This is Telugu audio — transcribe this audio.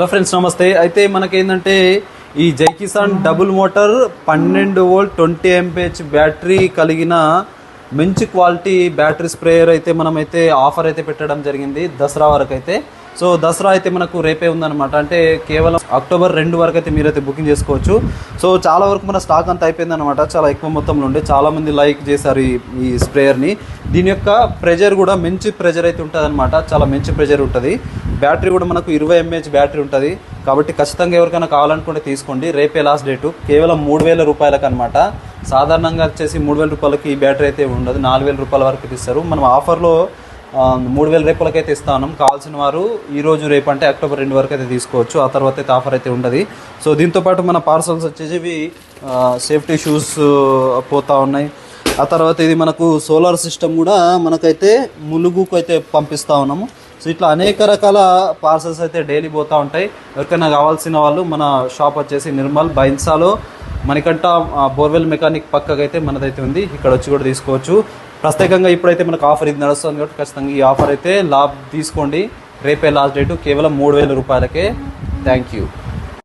హలో ఫ్రెండ్స్ నమస్తే. అయితే మనకేంటంటే ఈ జై కిసాన్ డబుల్ మోటార్ పన్నెండు వోల్ట్ ట్వంటీ ఎంపీహెచ్ బ్యాటరీ కలిగిన మంచి క్వాలిటీ బ్యాటరీ స్ప్రేయర్ అయితే మనమైతే ఆఫర్ అయితే పెట్టడం జరిగింది దసరా వరకు అయితే సో దసరా అయితే మనకు రేపే ఉందన్నమాట. అంటే కేవలం అక్టోబర్ రెండు వరకు అయితే మీరైతే బుకింగ్ చేసుకోవచ్చు. సో చాలా వరకు మన స్టాక్ అంతా అయిపోయింది అనమాట చాలా ఎక్కువ మొత్తంలో ఉండే. చాలామంది లైక్ చేశారు ఈ స్ప్రేయర్ని. దీని యొక్క ప్రెజర్ కూడా మంచి ప్రెజర్ అయితే ఉంటుంది అనమాట చాలా మంచి ప్రెజర్ ఉంటుంది. బ్యాటరీ కూడా మనకు ఇరవై ఎంఏహెచ్ బ్యాటరీ ఉంటుంది. కాబట్టి ఖచ్చితంగా ఎవరికైనా కావాలనుకుంటే తీసుకోండి. రేపే లాస్ట్ డేటు. కేవలం మూడు వేల రూపాయలకు అనమాట సాధారణంగా వచ్చేసి మూడు వేల రూపాయలకి ఈ బ్యాటరీ అయితే ఉండదు. నాలుగు వేల రూపాయల వరకు ఇస్తారు. మనం ఆఫర్లో మూడు వేల రేపులకైతే ఇస్తాను. కావాల్సిన వారు ఈ రోజు రేపు అంటే అక్టోబర్ రెండు వరకు అయితే తీసుకోవచ్చు. ఆ తర్వాత అయితే ఆఫర్ అయితే ఉండదు. సో దీంతో పాటు మన పార్సల్స్ వచ్చేసి సేఫ్టీ షూస్ పోతా ఉన్నాయి. ఆ తర్వాత ఇది మనకు సోలార్ సిస్టమ్ కూడా మనకైతే ములుగుకు అయితే పంపిస్తా ఉన్నాము. సో ఇట్లా అనేక రకాల పార్సల్స్ అయితే డైలీ పోతూ ఉంటాయి. ఎవరికైనా కావాల్సిన వాళ్ళు మన షాప్ వచ్చేసి నిర్మల్ బైన్సాలో మనకంట బోర్వెల్ మెకానిక్ పక్కకైతే మనదైతే ఉంది. ఇక్కడ వచ్చి కూడా తీసుకోవచ్చు. ప్రత్యేకంగా ఇప్పుడైతే మనకు ఆఫర్ ఇది నడుస్తుంది కాబట్టి ఖచ్చితంగా ఈ ఆఫర్ అయితే లాభ తీసుకోండి. రేపే లాస్ట్ డేటు కేవలం మూడు వేల రూపాయలకే. Thank you.